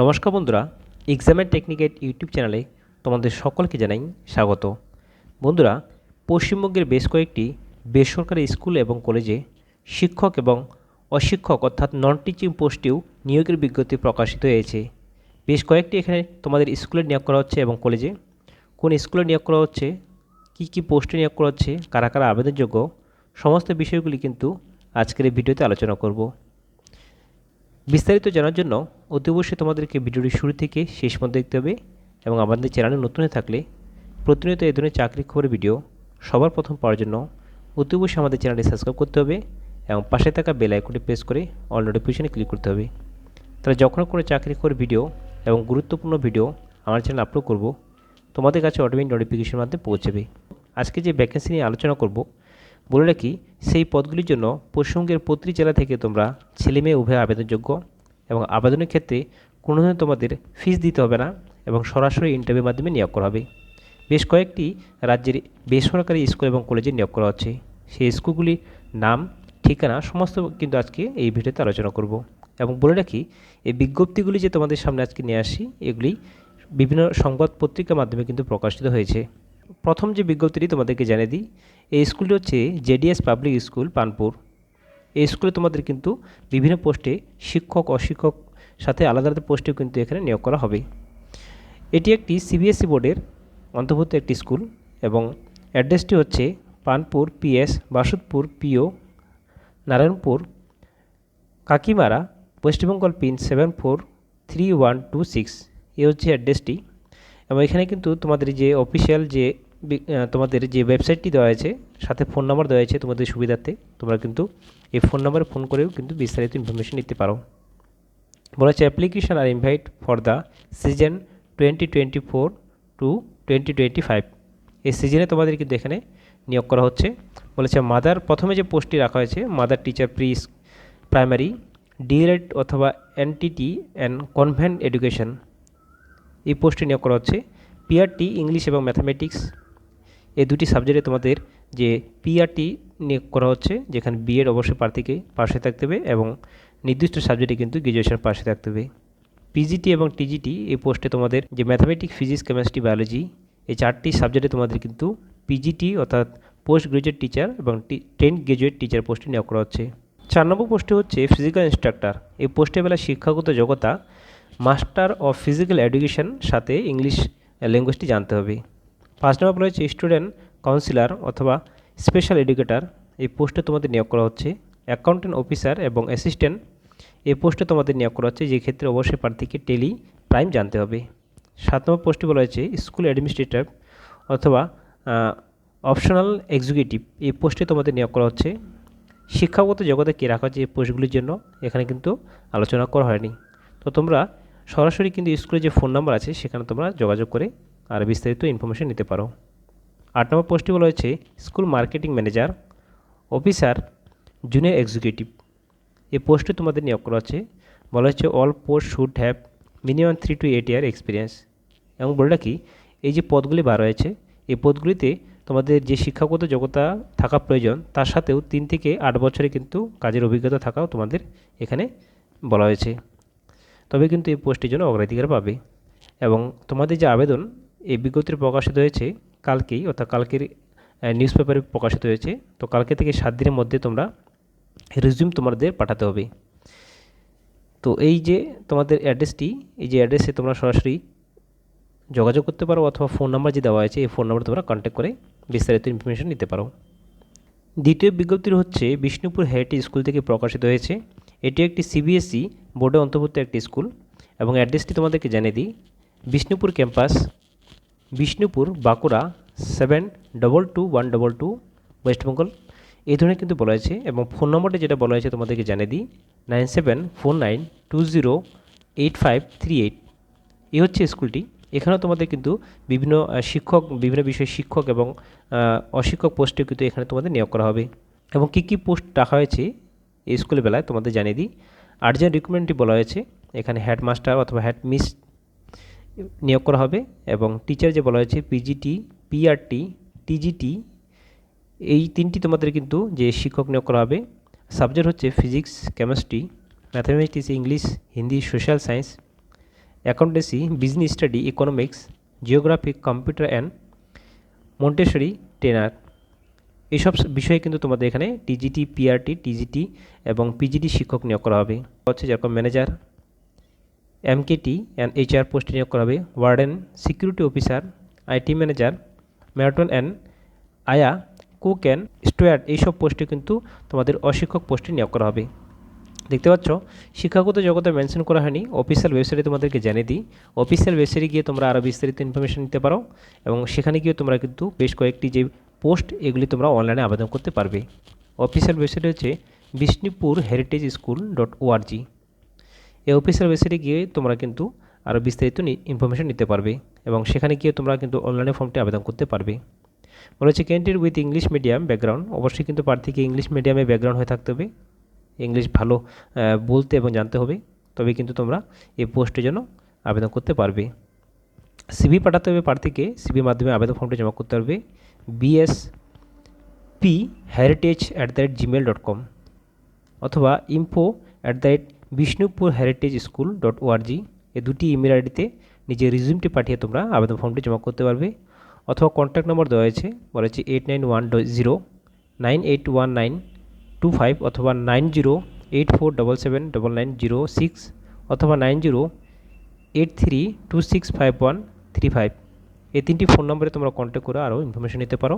নমস্কার বন্ধুরা এক্সামের টেকনিকের ইউটিউব চ্যানেলে তোমাদের সকলকে জানাই স্বাগত। বন্ধুরা, পশ্চিমবঙ্গের বেশ কয়েকটি বেসরকারি স্কুল এবং কলেজে শিক্ষক এবং অশিক্ষক অর্থাৎ নন টিচিং পোস্টেও নিয়োগের বিজ্ঞপ্তি প্রকাশিত হয়েছে। বেশ কয়েকটি এখানে তোমাদের স্কুলে নিয়োগ করা হচ্ছে এবং কলেজে। কোন স্কুলে নিয়োগ করা হচ্ছে, কী কী পোস্টে নিয়োগ করা হচ্ছে, কারা কারা আবেদনযোগ্য, সমস্ত বিষয়গুলি কিন্তু আজকের এই ভিডিওতে আলোচনা করব। বিস্তারিত জানার জন্য অতি অবশ্যই তোমাদেরকে ভিডিওটি শুরু থেকে শেষ পর্যন্ত দেখতে হবে এবং আমাদের চ্যানেলে নতুন হয়ে থাকলে প্রতিনিয়ত এই ধরনের চাকরি খবরের ভিডিও সবার প্রথম পাওয়ার জন্য অতি অবশ্যই আমাদের চ্যানেলটি সাবস্ক্রাইব করতে হবে এবং পাশে থাকা বেল আইকনটি প্রেস করে অল নোটিফিকেশনে ক্লিক করতে হবে। তাহলে যখন কোনো চাকরি খবরের ভিডিও এবং গুরুত্বপূর্ণ ভিডিও আমার চ্যানেল আপলোড করব, তোমাদের কাছে অটোমেটিক নোটিফিকেশন মাধ্যমে পৌঁছবে। আজকে যে ভ্যাকেন্সি নিয়ে আলোচনা করব বলে রাখি, সেই পদগুলির জন্য পশ্চিমবঙ্গের প্রতিটি জেলা থেকে তোমরা ছেলে মেয়ে উভয় আবেদনযোগ্য এবং আবেদনের ক্ষেত্রে কোনো ধরনের তোমাদের ফিস দিতে হবে না এবং সরাসরি ইন্টারভিউর মাধ্যমে নিয়োগ করা হবে। বেশ কয়েকটি রাজ্যের বেসরকারি স্কুল এবং কলেজে নিয়োগ করা হচ্ছে। সেই স্কুলগুলির নাম, ঠিকানা সমস্ত কিন্তু আজকে এই ভিডিওতে আলোচনা করব। এবং বলে রাখি, এই বিজ্ঞপ্তিগুলি যে তোমাদের সামনে আজকে নিয়ে আসি, এগুলি বিভিন্ন সংবাদ পত্রিকার মাধ্যমে কিন্তু প্রকাশিত হয়েছে। প্রথম যে বিজ্ঞপ্তিটি তোমাদেরকে জানিয়ে দিই এই স্কুলটি হচ্ছে জেডিএস পাবলিক স্কুল, পানপুর। এই স্কুলে তোমাদের কিন্তু বিভিন্ন পোস্টে শিক্ষক, অশিক্ষক সাথে আলাদা আলাদা পোস্টেও কিন্তু এখানে নিয়োগ করা হবে। এটি একটি সিবিএসই বোর্ডের অন্তর্ভুক্ত একটি স্কুল এবং অ্যাড্রেসটি হচ্ছে Panpur PS Basudpur PO Narayanpur, Kakimara West Bengal pin seven four three one two six. এ হচ্ছে অ্যাড্রেসটি এবং এখানে কিন্তু তোমাদের যে অফিসিয়াল যে তোমাদের যে ওয়েবসাইটটি দেওয়া আছে সাথে ফোন নাম্বার দেওয়া আছে তোমাদের সুবিধার্থে, তোমরা কিন্তু এই ফোন নাম্বারে ফোন করেও কিন্তু বিস্তারিত ইনফরমেশন নিতে পারো। বলা হচ্ছে application are invite for the season twenty twenty four to twenty twenty five এই সিজনে তোমাদের কিন্তু এখানে নিয়োগ করা হচ্ছে। বলেছে মাদার প্রথমে যে পোস্টটি রাখা হয়েছে mother teacher pre primary DElEd অথবা এনটিটি অ্যান্ড কনভেন্ট এডুকেশন এই পোস্টে নিয়োগ করা হচ্ছে। পিআরটি ইংলিশ এবং ম্যাথামেটিক্স এই দুটি সাবজেক্টে তোমাদের যে পিআরটি নিয়োগ করা হচ্ছে, যেখানে বিএড অবশ্যই প্রার্থীকে পাশে থাকতে হবে এবং নির্দিষ্ট সাবজেক্টে কিন্তু গ্র্যাজুয়েশন পাশে থাকতে হবে। পিজিটি এবং টিজিটি এই পোস্টে তোমাদের যে ম্যাথামেটিক্স ফিজিক্স কেমিস্ট্রি বায়োলজি এই চারটি সাবজেক্টে তোমাদের কিন্তু পিজিটি অর্থাৎ পোস্ট গ্রাজুয়েট টিচার এবং টেন গ্রাজুয়েট টিচার পোস্টে নিয়োগ করা হচ্ছে। চার নম্বর পোস্টে হচ্ছে ফিজিক্যাল ইনস্ট্রাক্টর এই পোস্টে বেলা শিক্ষাগত যোগ্যতা মাস্টার অফ ফিজিক্যাল এডুকেশন সাথে ইংলিশ ল্যাঙ্গুয়েজটি জানতে হবে। পাঁচ নম্বর হচ্ছে স্টুডেন্ট কাউন্সিলর অথবা স্পেশাল এডুকেটর এই পোস্টে তোমাদের নিয়োগ করা হচ্ছে। অ্যাকাউন্টেন্ট অফিসার এবং অ্যাসিস্ট্যান্ট এই পোস্টে তোমাদের নিয়োগ করা হচ্ছে, যে ক্ষেত্রে অবশ্যই প্রার্থীকে টেলি প্রাইম জানতে হবে। সাত নম্বর পোস্টে বলা হয়েছে স্কুল অ্যাডমিনিস্ট্রেটর অথবা অপশনাল এক্সিকিউটিভ এই পোস্টে তোমাদের নিয়োগ করা হচ্ছে। শিক্ষাগত জগতে কী রাখা হচ্ছে এই পোস্টগুলির জন্য? এখানে কিন্তু আলোচনা করা হয়নি। তো তোমরা সরাসরি কিন্তু স্কুলে যে ফোন নাম্বার আছে, সেখানে তোমরা যোগাযোগ করে আর বিস্তারিত ইনফরমেশন নিতে পারো। আট নম্বর পোস্টে বলা হয়েছে school marketing manager officer junior executive এই পোস্টে তোমাদের নিয়োগ করা হচ্ছে। বলা হচ্ছে all post should have minimum three to eight year experience এবং বলে রাখি, এই যে পদগুলি বার হয়েছে, এই পদগুলিতে তোমাদের যে শিক্ষাগত যোগ্যতা থাকা প্রয়োজন, তার সাথেও তিন থেকে আট বছরে কিন্তু কাজের অভিজ্ঞতা থাকাও তোমাদের এখানে বলা হয়েছে। তবে কিন্তু এই পোস্টের জন্য অগ্রাধিকার পাবে। এবং তোমাদের যে আবেদন এই বিজ্ঞপ্তির প্রকাশিত হয়েছে কালকেই, অর্থাৎ কালকের নিউজ পেপারে প্রকাশিত হয়েছে। তো কালকে থেকে সাত দিনের মধ্যে তোমরা রিজিউম তোমাদের পাঠাতে হবে। তো এই যে তোমাদের অ্যাড্রেসটি এই যে অ্যাড্রেসে তোমরা সরাসরি যোগাযোগ করতে পারো অথবা ফোন নাম্বার যে দেওয়া আছে এই ফোন নাম্বার তোমরা কন্ট্যাক্ট করে বিস্তারিত ইনফরমেশন নিতে পারো। দ্বিতীয় বিজ্ঞপ্তির হচ্ছে বিষ্ণুপুর হেরিটেজ স্কুল থেকে প্রকাশিত হয়েছে। এটি একটি সিবিএসই বোর্ডে অন্তর্ভুক্ত একটি স্কুল এবং অ্যাড্রেসটি তোমাদেরকে জানিয়ে দিই। Bishnupur campus Bishnupur Bankura seven double two one double two West Bengal এই ধরনের কিন্তু বলা হয়েছে এবং ফোন নম্বরটা যেটা বলা হয়েছে তোমাদেরকে জানিয়ে দিই nine seven four nine two zero eight five three eight এই হচ্ছে স্কুলটি। এখানেও তোমাদের কিন্তু বিভিন্ন শিক্ষক, বিভিন্ন বিষয়ে শিক্ষক এবং অশিক্ষক পোস্টে কিন্তু এখানে তোমাদের নিয়োগ করা হবে। এবং কী কী পোস্ট রাখা হয়েছে, এই স্কুলের বেলায় তোমাদের জানিয়ে দিই। আর্জেন্ট রিক্রুটমেন্টটি বলা হয়েছে। এখানে হেডমাস্টার অথবা হেড মিস নিয়োগ করা হবে এবং টিচার যে বলা হয়েছে পিজিটি পিআরটি টিজিটি এই তিনটি তোমাদের কিন্তু যে শিক্ষক নিয়োগ করা হবে সাবজেক্ট হচ্ছে physics chemistry mathematics English Hindi social science accountancy business study economics geography computer and Montessori trainer এইসব বিষয়ে কিন্তু তোমাদের এখানে টিজিটি পিআরটি টিজিটি এবং পিজিটি শিক্ষক নিয়োগ করা হবে। হচ্ছে যেরকম ম্যানেজার এমকেটি অ্যান্ড এইচআর পোস্টে নিয়োগ করা হবে। Warden security officer IT manager matron and ayah cook and steward এইসব পোস্টে কিন্তু তোমাদের অশিক্ষক পোস্টে নিয়োগ করা হবে। দেখতে পাচ্ছ, শিক্ষাগত জগতে মেনশন করা হয়নি। অফিসিয়াল ওয়েবসাইটে তোমাদেরকে জানিয়ে দিই। অফিসিয়াল ওয়েবসাইটে গিয়ে তোমরা আরও বিস্তারিত ইনফরমেশন নিতে পারো এবং সেখানে গিয়ে তোমরা কিন্তু বেশ কয়েকটি যে পোস্ট এগুলি তোমরা অনলাইনে আবেদন করতে পারবে। অফিসিয়াল ওয়েবসাইট হচ্ছে Bishnupur heritage school dot org এই অফিসিয়াল ওয়েবসাইটে গিয়ে তোমরা কিন্তু আরও বিস্তারিত ইনফরমেশন নিতে পারবে এবং সেখানে গিয়ে তোমরা কিন্তু অনলাইনে ফর্মটি আবেদন করতে পারবে। বলা হচ্ছে candidate with English medium background অবশ্যই কিন্তু প্রার্থীকে ইংলিশ মিডিয়ামে ব্যাকগ্রাউন্ড হয়ে থাকতে হবে। ইংলিশ ভালো বলতে এবং জানতে হবে। তবে কিন্তু তোমরা এই পোস্টের জন্য আবেদন করতে পারবে। সিভি পাঠাতে হবে প্রার্থীকে। সিভির মাধ্যমে আবেদন ফর্মটি জমা করতে পারবে BS P heritage at the rate Gmail dot com অথবা info at the rate Bishnupur heritage school dot org এই দুটি ইমেল আইডিতে নিজের রিজিউমটি পাঠিয়ে তোমরা আবেদন ফর্মটি জমা করতে পারবে। অথবা কন্ট্যাক্ট নম্বর দেওয়া হয়েছে, বলা হচ্ছে eight nine one zero nine eight one nine two five অথবা nine zero eight four double seven double nine zero six অথবা nine zero eight three two six five one three five এই তিনটি phone নম্বরে তোমরা contact করে আরও information নিতে পারো।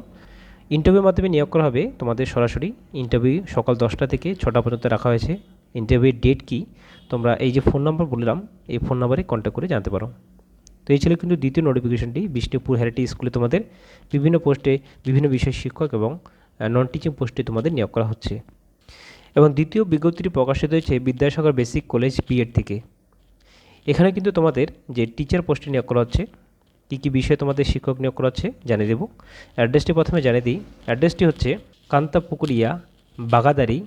ইন্টারভিউর মাধ্যমে নিয়োগ করা হবে তোমাদের সরাসরি। ইন্টারভিউ সকাল দশটা থেকে ছটা পর্যন্ত রাখা হয়েছে। ইন্টারভিউর ডেট কি? তোমরা এই যে ফোন নাম্বার বললাম এই ফোন নাম্বারে কন্ট্যাক্ট করে জানতে পারো। তো এই ছিল কিন্তু দ্বিতীয় নোটিফিকেশনটি বিষ্ণুপুর হেরিটেজ স্কুলে তোমাদের বিভিন্ন পোস্টে বিভিন্ন বিষয় শিক্ষক এবং নন টিচিং পোস্টে তোমাদের নিয়োগ করা হচ্ছে। এবং দ্বিতীয় বিজ্ঞপ্তিটি প্রকাশিত হয়েছে বিদ্যাসাগর বেসিক কলেজ বিএড থেকে। এখানে কিন্তু তোমাদের যে টিচার পোস্টে নিয়োগ করা হচ্ছে, কী কী বিষয়ে তোমাদের শিক্ষক নিয়োগ করা হচ্ছে জানিয়ে দেব। অ্যাড্রেসটি প্রথমে জানিয়ে দিই। অ্যাড্রেসটি হচ্ছে Kantapukuria, Bagadari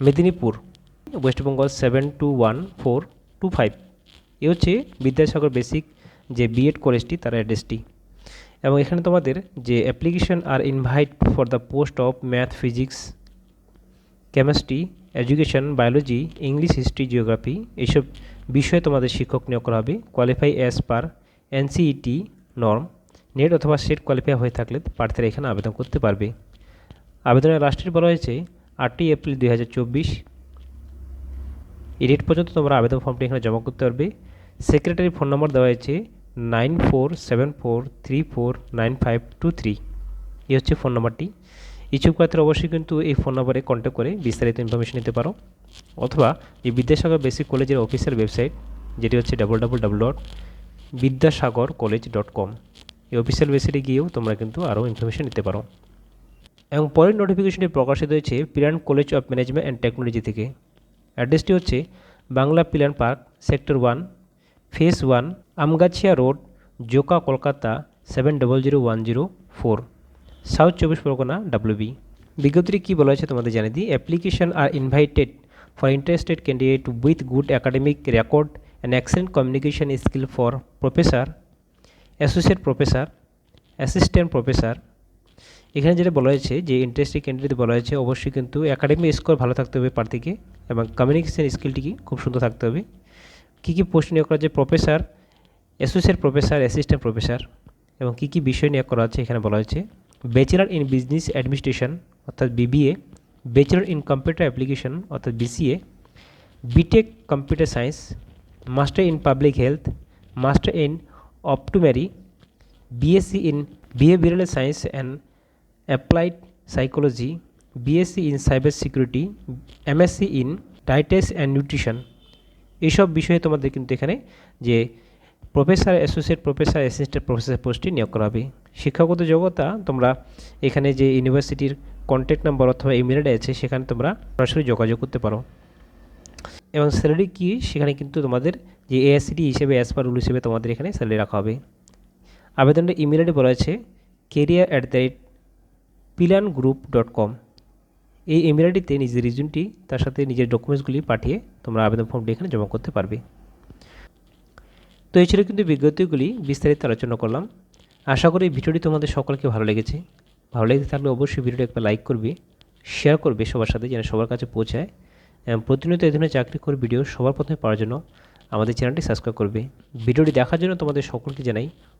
Medinipur West Bengal seven two one four two five এ হচ্ছে বিদ্যাসাগর বেসিক যে বিএড কলেজটি তার অ্যাড্রেসটি এবং এখানে তোমাদের যে application are invite for the post of math physics chemistry education biology English history geography এইসব বিষয়ে তোমাদের শিক্ষক নিয়োগ করা হবে। Qualify as per NCET norm NET অথবা সেট কোয়ালিফাই হয়ে থাকলে প্রার্থীরা এখানে আবেদন করতে পারবে। আবেদনের লাস্টের বলা হয়েছে আটই এপ্রিল দুই হাজার চব্বিশ। এই ডেট পর্যন্ত তোমরা আবেদন ফর্মটি এখানে জমা করতে পারবে। সেক্রেটারি ফোন নম্বর দেওয়া হয়েছে nine four seven four three four nine five two three এই হচ্ছে ফোন নাম্বারটি ইচ্ছুক প্রার্থীরা অবশ্যই কিন্তু এই ফোন নাম্বারে কন্ট্যাক্ট করে বিস্তারিত ইনফরমেশন নিতে পারো। অথবা এই বিদ্যাসাগর বেসিক কলেজের অফিসিয়াল ওয়েবসাইট যেটি হচ্ছে double double double dot Vidyasagar college dot com এই অফিসিয়াল ওয়েবসাইটে গিয়েও তোমরা কিন্তু আরও ইনফরমেশন নিতে পারো। এবং পরের নোটিফিকেশনটি প্রকাশিত হয়েছে Pailan college of management and technology থেকে। অ্যাড্রেসটি হচ্ছে Bangla Pailan park sector one phase one Amgachhia road Joka Kolkata seven double zero one zero four south চব্বিশ পরগনা ডাব্লিউবি বিজ্ঞপ্তিটি কী বলা হয়েছে তোমাদের জানিয়ে দিই। Application are invited for interested candidate with good academic record and excellent communication skill for professor associate professor assistant professor এখানে যেটা বলা হয়েছে যে ইন্টারেস্টেড ক্যান্ডিডেট বলা হয়েছে, অবশ্যই কিন্তু একাডেমিক স্কোর ভালো থাকতে হবে প্রার্থীকে এবং কমিউনিকেশন স্কিলটি কি খুব সুন্দর থাকতে হবে। কী কী পোস্ট নিয়োগ করা হচ্ছে professor associate professor assistant professor এবং কী কী বিষয় নিয়োগ করা হচ্ছে এখানে বলা হয়েছে। ব্যাচেলার ইন বিজনেস অ্যাডমিনিস্ট্রেশন অর্থাৎ BBA bachelor in computer application অর্থাৎ BCA BTech computer science master in public health master in optometry BSc in behavioural science and applied psychology BSc in cyber security MSc in dietetics and nutrition এইসব বিষয়ে তোমাদের কিন্তু এখানে যে professor associate professor assistant professor পোস্টটি নিয়োগ করা হবে। শিক্ষাগত যোগ্যতা তোমরা এখানে যে ইউনিভার্সিটির কন্ট্যাক্ট নাম্বার অথবা ইমেল আছে, সেখানে তোমরা সরাসরি যোগাযোগ করতে পারো। এবং স্যালারি কী, সেখানে কিন্তু তোমাদের যে এএসসিটি হিসেবে অ্যাজ পার রুল হিসেবে তোমাদের এখানে স্যালারি রাখা হবে। আবেদনটা ইমেল বলা আছে career at the rate Pailan group dot com এই ইমেল আইডিতে নিজের রিজনটি তার সাথে নিজের ডকুমেন্টসগুলি পাঠিয়ে তোমরা আবেদন ফর্মটি এখানে জমা করতে পারবে। তো এই ছিল কিন্তু বিজ্ঞপ্তিগুলি, বিস্তারিত আলোচনা করলাম। আশা করি ভিডিওটি তোমাদের সকলকে ভালো লেগেছে। ভালো লেগে থাকলে অবশ্যই ভিডিওটি একটা লাইক করবে শেয়ার করবে সবার সাথে যেন সবার কাছে পৌঁছায়। এবং প্রতিনিয়ত এই ধরনের চাকরি করে ভিডিও সবার প্রথমে পাওয়ার জন্য আমাদের চ্যানেলটি সাবস্ক্রাইব করবে। ভিডিওটি দেখার জন্য তোমাদের সকলকে জানাই